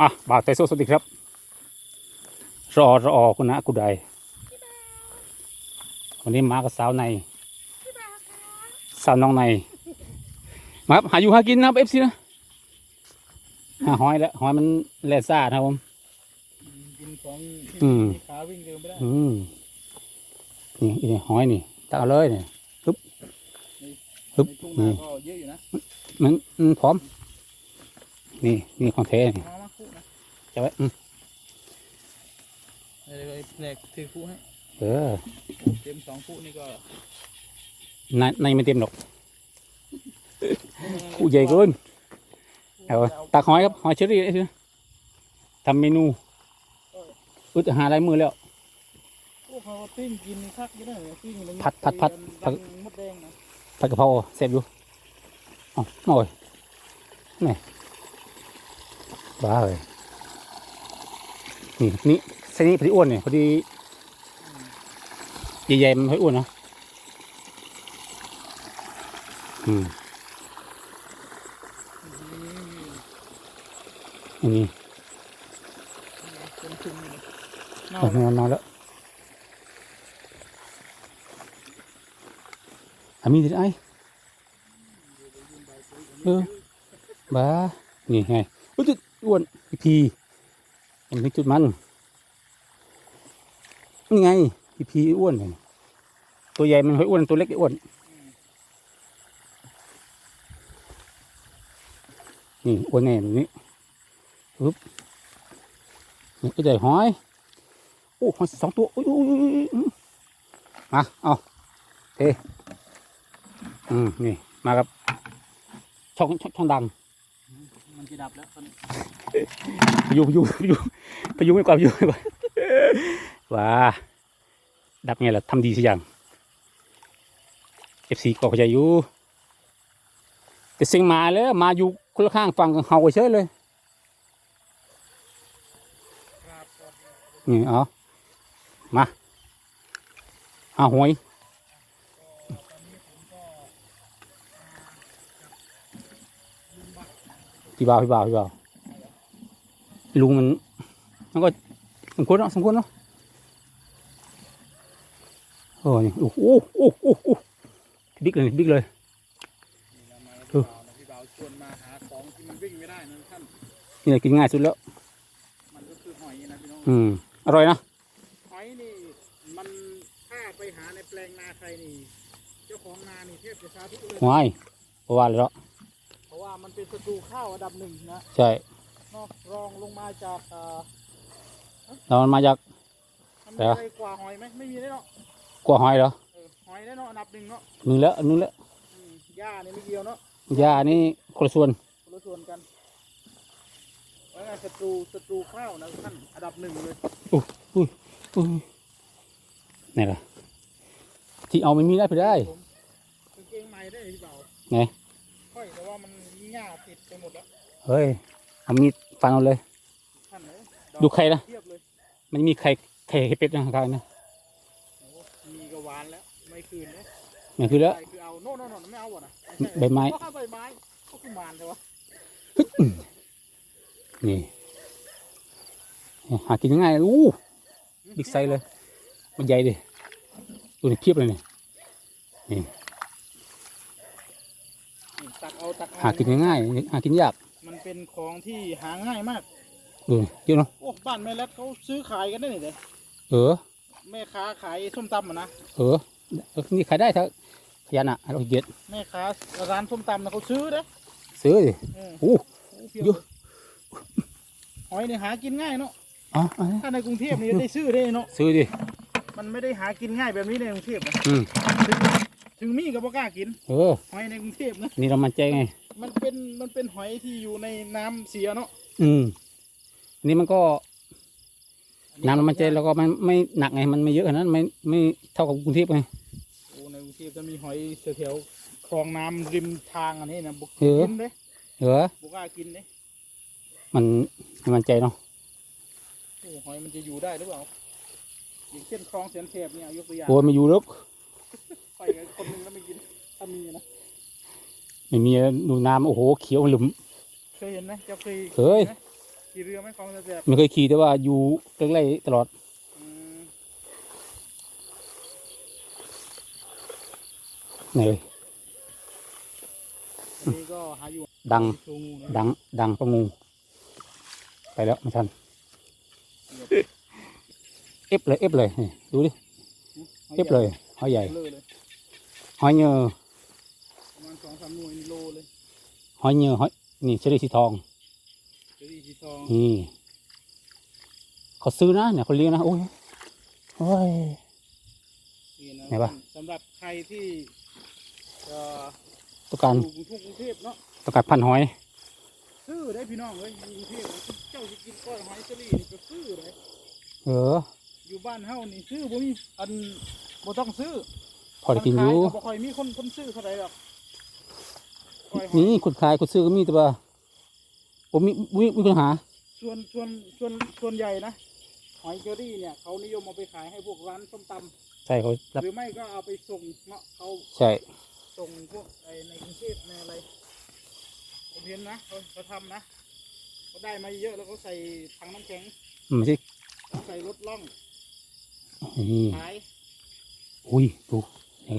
อะบ่าวไทโซสวัสดีครับ รอรอคุณนะกูใดวันนี้มากับสาวในสาวน้องในมาครับหาอยู่หากินนะครับเอฟซีนะหาหอยแล้วหอยมันแล่ซ่านะครับผมกินของที่อืมมีขาวิ่งเร็วไม่ได้อืมนี่อีนี่หอยนี่ตักเอาเลยเนี่ยฮึบฮึบในทุ่งนานี่ก็เยอะอยู่นะมันมันพร้อม นี่นี่ของแท้นี่มามาคู่นะ จะไว้อืมเดี๋ยวแผนกถือคู่ให้เออเต็มสองคู่นี่ก็ในในไม่เต็มหรอกคู่ใหญ่เกินเอาตักหอยครับหอยเชอรี่ไอ้ทีนะทำเมนูอึดหาได้มือแล้วพวกเขาปิ้งกินคักไม่ได้เลยปิ้งมันผัดผัดผัด ผัดดังมดแดงนะผัดกะเพราเสร็จอยู่เอ๋อโอ้ยนี่บ้าเลย นี่ นี่เส้นนี้พอดีอ้วนเนี่ยพอดีใหญ่ๆมันพอดีอ้วนเนาะอืมอันนี้นอนอนนอนแล้วอามีที่ไหนเออบ้านี่ไงอุ้ยจุดอ้วนพี มันเป็นจุดมันนี่ไงพีพีอ้วนเลยตัวใหญ่มันค่อยอ้วนตัวเล็กอ้วนนี่อ้วนแน่แบบนี้ปึ๊บนี่ก็ใหญ่หอยโอ้หอยสองตัวอุ้ยอุ้ยอุ้ยมาเอาเทอืมนี่มากับช่องช่องช่องดัง มันจะดับแล้วตอนนี้ พยุงพยุงพยุงพยุงไม่กว่าพยุงไม่กว่าว้าดับไงล่ะทำดีสิอย่างเอฟซีก็ข้าใจอยู่แต่เสียงมาแล้วมาอยู่คนละข้างฟังกันเฮาเฉยเลยนี่เอามาเอาหวยพี่บ่าวพี่บ่าวพี่บ่าว ลุงมันมันก็สมควรเนาะสมควรเนาะโอ้นี่โอ้โหโอ้โหโอ้โหบิ๊กเลยบิ๊กเลยนี่เรามาเออพี่บ่าวนะพี่บ่าวชวนมาหาของที่มันวิ่งไม่ได้นะท่านนี่แหละกินง่ายสุดแล้วมันก็คือหอยนะพี่น้องอืมอร่อยนะหอยนี่มันถ้าไปหาในแปลงนาใครนี่เจ้าของนานี่เทพจะสาธุเลยหวายเพราะว่าอะไรเนาะเพราะว่ามันเป็นศัตรูข้าวอันดับหนึ่งนะใช่ นอกรองลงมาจากเอ่อแล้วมันมาจาก มันเหรมีออะไรกว่าหอยไหมไม่มีได้เนาะกัวหอยเหรอเออหอยได้เนาะอันดับหนึ่งเนาะนึงแล้วนึงแล้วอืมหญ้านี่ไม่เกี่ยวเนาะยานี่คนละส่วนคนละส่วนกันว่าไงศัตรูศัตรูข้าวนะท่านอันดับหนึ่งเลยอุ้ยนี่ล่ะที่เอาไม่มีได้ไปได้ผมกางเกงใหม่ได้พี่เบาไหนค่อยแต่ว่ามันหญ้าติดไปหมดแล้วเฮ้ย เอามีดฟันเอาเลยท่านเลยดูใครนะเทียบเลยมันมีไข่ไข่เป็ดนะครับนะโอ้มีกระวานแล้วไม่คืนเลยนี่คือแล้วใช่คือเอาโน่นโน่นโน่นไม่เอาอะนะใบไม้ก็ใบไม้ก็คือมานเลยวะนี่หากินง่ายๆอู้บิ๊กไซส์เลย มันใหญ่ดิตัวนี้เพียบเลยนี่นี่ตักเอาตักเอหากินง่ายๆหากินยาก มันเป็นของที่หาง่ายมากดูเยอะเนาะโอ้บ้านแม่เล็ดเขาซื้อขายกันได้นี่เลยเออแม่ค้าขายส้มตำอะนะเออนี่ขายได้ถ้าขยันอะเราเย็ดแม่ค้าร้านส้มตำนะเขาซื้อเด้ซื้อดิเอออู้โอ้เพียบเยอะหอยนี่หากินง่ายเนาะอ๋อเอาดิถ้าในกรุงเทพนี่ได้ซื้อได้เนาะซื้อดิมันไม่ได้หากินง่ายแบบนี้ในกรุงเทพนะอืมถึงถึงมีก็บ่กล้ากินเออหอยในกรุงเทพนะนี่เรามันใจไง มันเป็นมันเป็นหอยที่อยู่ในน้ำเสียเนาะอืมนี่มันก็น้ำมันใจแล้วก็มันไม่หนักไงมันไม่เยอะขนาดนั้นไม่ไม่เท่ากับกรุงเทพไง โอ้ในกรุงเทพจะมีหอยแถวๆคลองน้ำริมทางอันนี้นะบุกเออ กินเด้เออบุกล้ากินเด้มันมันใจเนาะโอ้หอยมันจะอยู่ได้หรือเปล่าอย่างเช่นคลองเสียนเทพเนี่ยยกตัวอย่างโอ้ยไม่อยู่แล้วไปกับคนหนึงแล้วไม่กินถ้ามีนะ ไม่มีดูน้ำโอ้โหเขียวหลุม เคยเห็นไหมเจ้าเคยเคยไหมขี่เรือไหมคลองแสบไม่เคยขี่แต่ว่าอยู่ใกล้ๆตลอด ๆอืมไหนเลยอันนี้ก็หาอยู่ดัง ชูงูนะดัง ดังประงู ไปแล้วไม่ทัน เอฟเลย เอฟเลยนี่ดูดิ เอฟเลยหอยใหญ่ เลยเลยหอยเงอประมาณส องสามหน่วยนี่โลเลยหอยเงอหอยนี่เชอรี่สีทองเจดีสีทองนี่เขาซื้อนะเนี่ยเขาเลี้ยงนะโอ้ยโอ้ย นี่นะไหนวะ สำหรับใครที่เอ่อต้องการอยู่กรุงเทพกรุงเทพเนาะต้องการพันหอยซื้อได้พี่น้องเลยอยู่กรุงเทพนะเจ้าจะกินก้อยหอยเชอรี่นี่ก็ซื้อเลย เอออยู่บ้านเฮานี่ซื้อบ่มีอันบ่ต้องซื้อพอได้กินอยู่คขายก็บ่ค่อยมีคนคนซื้อเท่าไหร่หรอกก้อยหอย นี่คนขายคนซื้อก็มีแต่ว่าผมมีมีมีปัญหา ส่วนส่วนส่วนส่วนใหญ่นะหอยเชอรี่เนี่ยเขานิยมเอาไปขายให้พวกร้านส้มตำใช่เขารับหรือไม่ก็เอาไปส่งเนาะเขาใช่ส่งพวกไอ้ในกรุงเทพในอะไรผมเห็นนะเขาเขาทำนะเขาได้มาเยอะแล้วเขาใส่ถังน้ำแข็งไม่ใช่ใส่รถล่องนี่ขายอุ้ยดูไอ้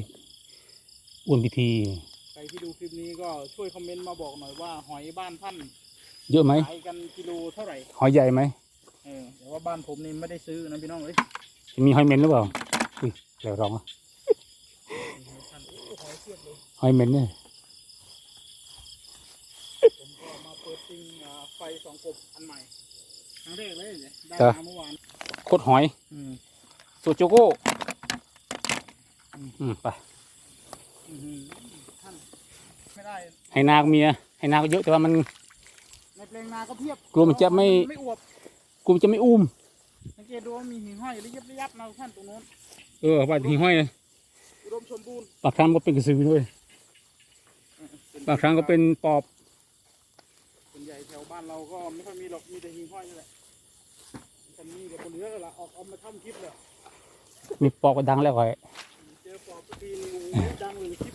อ้วนพิธีใค รที่ดูคลิปนี้ก็ช่วยคอมเมนต์มาบอกหน่อยว่าหอยบ้านท่านเยอะไหมขายกันกิโลเท่าไหร่หอยใหญ่ไหมเออแต่ว่าบ้านผมนี่ไม่ได้ซื้อนะพี่น้องเอ้ยมีหอยเหม็นหรือเปล่าอุ้ยเดี๋ยวร้องอะท่านโอ้หอยเทียบเลยหอยเหม็นเนี่ยผมก็มาเปิดซิงอ่าไฟสองกบอันใหม่ครั้งแรกเลยเนี่ยได้มาเมื่อวานโคตรหอยอืมโซโจโก้อืมไปอื้อหือท่าน ไม่ได้ให้นาก็เมียให้นาก็เยอะแต่ว่ามันในแปลงนาก็เพียบกลัวมันจะไม่ ไม่อวบกูจะไม่อุ้ม สังเกตดูว่ามีหิ่งห้อยระยิบระยับนะท่านตรงโน้นเออว่าหิงห้อยนะอุดมสมบูรณ์บางครั้งก็เป็นกระสือด้วยบางครั้งก็เป็นปอบส่วนใหญ่แถวบ้านเราก็ไม่ค่อยมีหรอกมีแต่หิ่งห้อยนี่แหละฉันมีกับบนเรือแล้วล่ะออกเอามาทำคลิปเลยมีปอบก็ดังแล้วก่อยเจอปอบทุกทีนี่โอ้โหดังเลยคลิป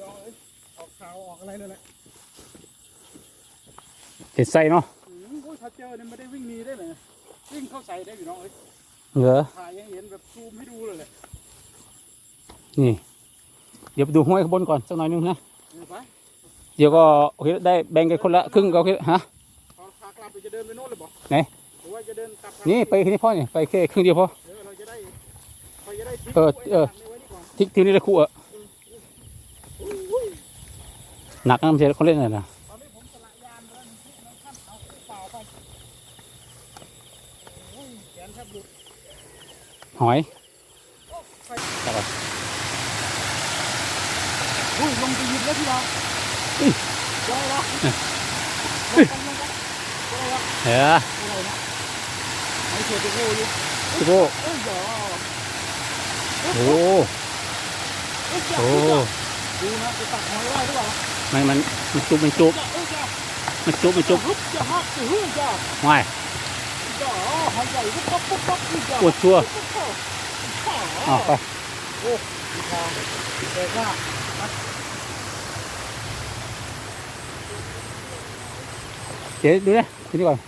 ลองเลยออก ข่าวออกอะไรนั่นแหละเห็ดไส้เนาะอืมโอ้ยถ้าเจอเนี่ยไม่ได้วิ่งหนีได้เลยวิ่งเข้าใส่ได้อยู่น้องเอ้ยเหรอถ่ายยังเห็นแบบซูมให้ดูเลยแหละนี่ เดี๋ยวไปดูห้วยข้างบนก่อนสักหน่อยนึงนะ เห็นปะเดี๋ยวก็โอเคได้แบ่งกันคนละครึ่งก็โอเคฮะตอนขากลับเราจะเดินไปโน่นเลยบอกไหน หรือว่าจะเดินกลับทางนี่ไปแค่นี้พอนี่ไปแค่ครึ่งเดียวพอเดี๋ยวเราจะได้เราจะได้ทิ้งเออไว้เออ ไว้นี่ก่อนทิ้งทิ้งนี่เลยครู่อะ อุ้ย หนักนะม่ใช่คนเล่นน่ะนะตอนนี้ผมสละยานไปแล้วหนึ่งทีแล้วท่านเอาเปล่าไปโอ้ยแขนแทบหลุดหอยจับไปอุ้ยลงไปหยิบแล้วพี่เราอุ้ยได้แล้วลงกันลงกันได้แล้วเฮ้ยไรนะไม่เสียจะโง่อยู่โก้เอ้ยเดี๋ยวโอ้เอ้ยจ้ะโอ้ดูนะจะตักหอยได้หรือเปล่า มันมันมันจุบมันจุบจ้ะเอ้ยจ้ะมันจุบมันจุบฮึบจะฮักจะฮึบจ้ะไม่จ้ะหอยใหญ่ปุ๊บปั๊บปุ๊บปั๊บนี่จ้ะปวดชัวปุ๊บปั๊บปั๊บอ้าไปโอ้มีทางเด็กมากเดี๋ยวดูนะทีนี้ก่อน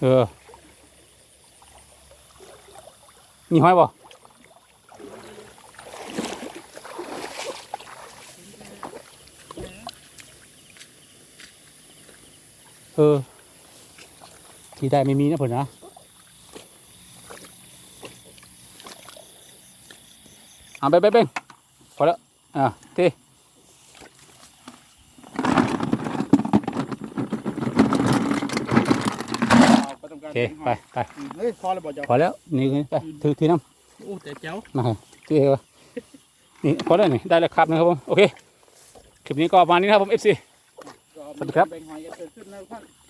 เออ มีห้อยบ่เออ ที่ได้ไม่มีนะเพื่อนนะเอาไปไปไปพอแล้ว อะเท ไปทำการเคไปไปอืมเฮ้ยพอแล้วบอกจอพอแล้วนี่ไงไปถือถือน้โอ้แต่เจ้าำมาให้ถือเอานี่พอแล้วนี่ได้แล้วครับนะครับผมโอเคคลิปนี้ก็ประมาณนี้นะครับผม FC ก็สวัสดีครับ